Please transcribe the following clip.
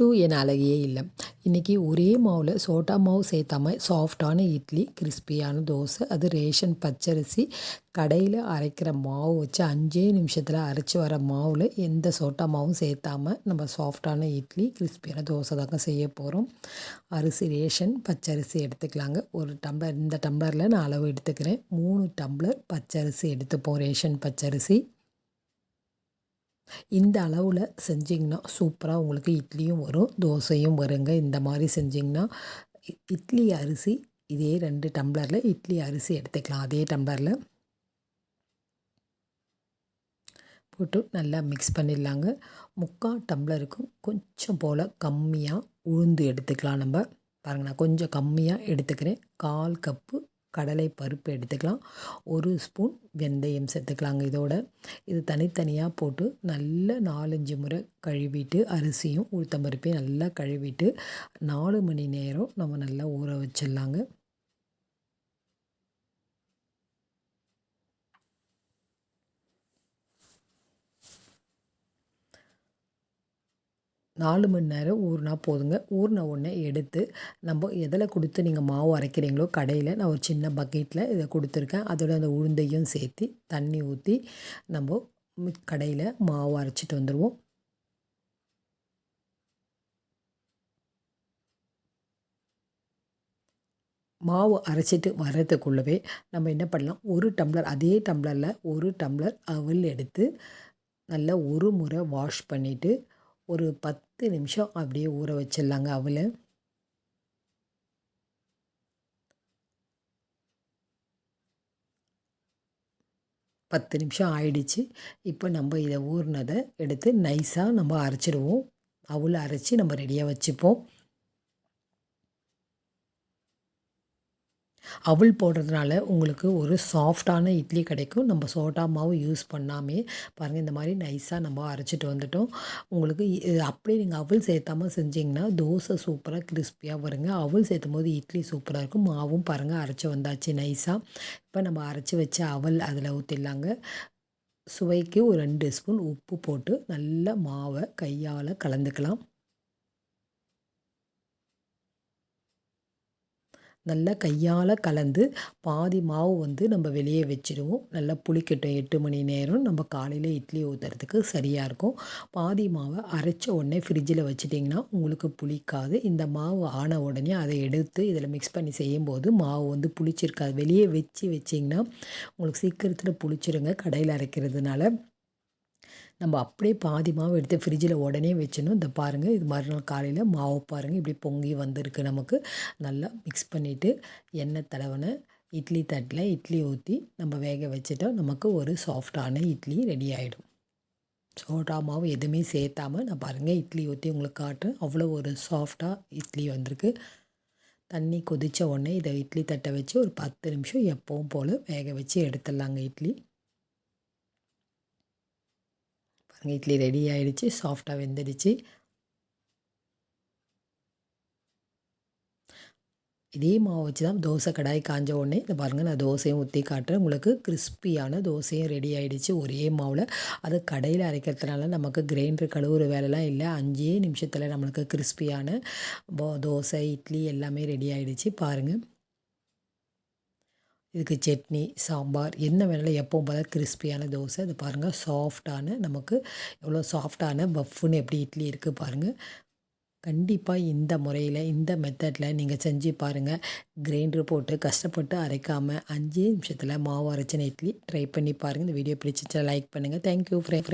Two என் அழகியே இல்லை. இன்றைக்கி ஒரே மாவில் சோட்டா மாவு சேர்த்தாம சாஃப்டான இட்லி கிறிஸ்பியான தோசை அது ரேஷன் பச்சரிசி கடையில் அரைக்கிற மாவு வச்சு அஞ்சே நிமிஷத்தில் அரைச்சி வர மாவில் எந்த சோட்டா மாவும் சேர்த்தாம நம்ம சாஃப்டான இட்லி கிறிஸ்பியான தோசை தாங்க செய்ய போகிறோம் அரிசி ரேஷன் பச்சரிசி எடுத்துக்கலாங்க. ஒரு டம்ளர் இந்த டம்ளரில் நான் அளவு எடுத்துக்கிறேன். மூணு டம்ளர் பச்சரிசி எடுத்துப்போம். ரேஷன் பச்சரிசி. இந்த அளவில் செஞ்சிங்கன்னா சூப்பராக உங்களுக்கு இட்லியும் வரும் தோசையும் வருங்க. இந்த மாதிரி செஞ்சிங்கன்னா இட்லி அரிசி இதே ரெண்டு டம்ளரில் இட்லி அரிசி எடுத்துக்கலாம். அதே டம்ளரில் போட்டு நல்லா மிக்ஸ் பண்ணிடலாங்க. முக்கால் டம்ளருக்கும் கொஞ்சம் போல் கம்மியாக உளுந்து எடுத்துக்கலாம் நம்ம. பாருங்கள் நான் கொஞ்சம் கம்மியாக எடுத்துக்கிறேன். கால் கப்பு கடலை பருப்பு எடுத்துக்கலாம். ஒரு ஸ்பூன் வெந்தயம் சேர்த்துக்கலாங்க இதோட. இது தனித்தனியாக போட்டு நல்லா நாலஞ்சு முறை கழுவிட்டு அரிசியும் உளுத்தம்பருப்பையும் நல்லா கழுவிட்டு நாலு மணி நேரம் நம்ம நல்லா ஊற வச்சிடலாங்க. நாலு மணி நேரம் ஊறினா போதுங்க. ஊறின உடனே எடுத்து நம்ம எதில் கொடுத்து நீங்கள் மாவு அரைக்கிறீங்களோ கடையில் நான் ஒரு சின்ன பக்கெட்டில் இதை கொடுத்துருக்கேன். அதோட அந்த உளுந்தையும் சேர்த்து தண்ணி ஊற்றி நம்ம கடையில் மாவு அரைச்சிட்டு வந்துடுவோம் மாவு அரைச்சிட்டு வர்றதுக்குள்ளவே நம்ம என்ன பண்ணலாம்? ஒரு டம்ளர் அதே டம்ளரில் ஒரு டம்ளர் அவல் எடுத்து நல்லா ஒரு முறை வாஷ் பண்ணிவிட்டு ஒரு பத் பத்து நிமிஷம் அப்படியே ஊற வச்சிடலாங்க அவளை. பத்து நிமிஷம் ஆயிடுச்சு. இப்போ நம்ம இதை ஊறினதை எடுத்து நைஸாக நம்ம அரைச்சிடுவோம். அவளை அரைச்சி நம்ம ரெடியாக வச்சுப்போம். அவள் போடுறதுனால உங்களுக்கு ஒரு சாஃப்டான இட்லி கிடைக்கும். நம்ம சோட்டா மாவு யூஸ் பண்ணாமே பாருங்கள் இந்த மாதிரி நைஸாக நம்ம அரைச்சிட்டு வந்துட்டோம். உங்களுக்கு அப்படியே நீங்கள் அவள் சேர்த்தாமல் செஞ்சிங்கன்னா தோசை சூப்பராக கிறிஸ்பியாக வருங்க. அவள் சேர்த்தும் போது இட்லி சூப்பராக இருக்கும். மாவும் பாருங்கள் அரைச்சி வந்தாச்சு நைஸாக இப்போ நம்ம அரைச்சி வச்ச அவல் அதில் ஊற்றிடலாங்க சுவைக்கு ஒரு ரெண்டு ஸ்பூன் உப்பு போட்டு நல்ல மாவை கையால் கலந்துக்கலாம். நல்லா கையால் கலந்து பாதி மாவு வந்து நம்ம வெளியே வச்சுடுவோம் நல்லா புளிக்கட்டும். எட்டு மணி நேரம் நம்ம காலையில் இட்லி ஊற்றுறதுக்கு சரியாக இருக்கும். பாதி மாவை அரைச்ச உடனே ஃப்ரிட்ஜில் வச்சுட்டிங்கன்னா உங்களுக்கு புளிக்காது. இந்த மாவு ஆன உடனே அதை எடுத்து இதில் மிக்ஸ் பண்ணி செய்யும்போது மாவு வந்து புளிச்சிருக்காது. வெளியே வச்சு வச்சிங்கன்னா உங்களுக்கு சீக்கிரத்தில் புளிச்சிருங்க. கடையில் அரைக்கிறதுனால. நம்ம அப்படியே பாதி மாவு எடுத்து ஃப்ரிட்ஜில் உடனே வச்சிடணும். இந்த பாருங்கள் இது மறுநாள் காலையில் மாவு பாருங்கள் இப்படி பொங்கி வந்திருக்கு நமக்கு. நல்லா மிக்ஸ் பண்ணிவிட்டு எண்ணெய் தடவின இட்லி தட்டில் இட்லி ஊற்றி நம்ம வேக வச்சுட்டோம் நமக்கு ஒரு சாஃப்டான இட்லி ரெடி ஆகிடும் சோடா மாவு எதுவுமே சேர்த்தாமல் நான் பாருங்கள் இட்லி ஊற்றி உங்களுக்கு காட்டுறேன். அவ்வளோ ஒரு சாஃப்டாக இட்லி வந்திருக்கு. தண்ணி கொதித்த உடனே இதை இட்லி தட்டை வச்சு ஒரு பத்து நிமிஷம் எப்பவும் போல் வேக வச்சு எடுத்துடலாங்க இட்லி. பாருங்கள் இட்லி ரெடி ஆகிடுச்சு சாஃப்டாக வெந்துடுச்சு. இதே மாவு வச்சு தான் தோசை கடாய் காஞ்ச உடனே இந்த பாருங்கள் நான் தோசையும் ஊற்றி காட்டுறேன். உங்களுக்கு கிறிஸ்பியான தோசையும் ரெடி ஆகிடுச்சு ஒரே மாவில். அது கடையில் அரைக்கிறதுனால நமக்கு கிரைண்டர் கழுவுற வேலைலாம் இல்லை. அஞ்சே நிமிஷத்தில் நம்மளுக்கு கிறிஸ்பியான தோசை இட்லி எல்லாமே ரெடி ஆகிடுச்சு பாருங்கள் இதுக்கு சட்னி சாம்பார் என்ன வேணாலும் எப்பவும் போல கிறிஸ்பியான தோசை. அது பாருங்கள் சாஃப்டான நமக்கு எவ்வளோ சாஃப்டான பஃப்னு எப்படி இட்லி இருக்குது பாருங்கள் கண்டிப்பாக இந்த முறையில் இந்த மெத்தடில் நீங்கள் செஞ்சு பாருங்கள் கிரைண்டர் போட்டு கஷ்டப்பட்டு அரைக்காமல் அஞ்சு நிமிஷத்தில் மாவு அரைச்சின இட்லி ட்ரை பண்ணி பாருங்கள் இந்த வீடியோ பிடிச்சிச்சா லைக் பண்ணுங்கள் தேங்க்யூ ஃப்ரெண்ட்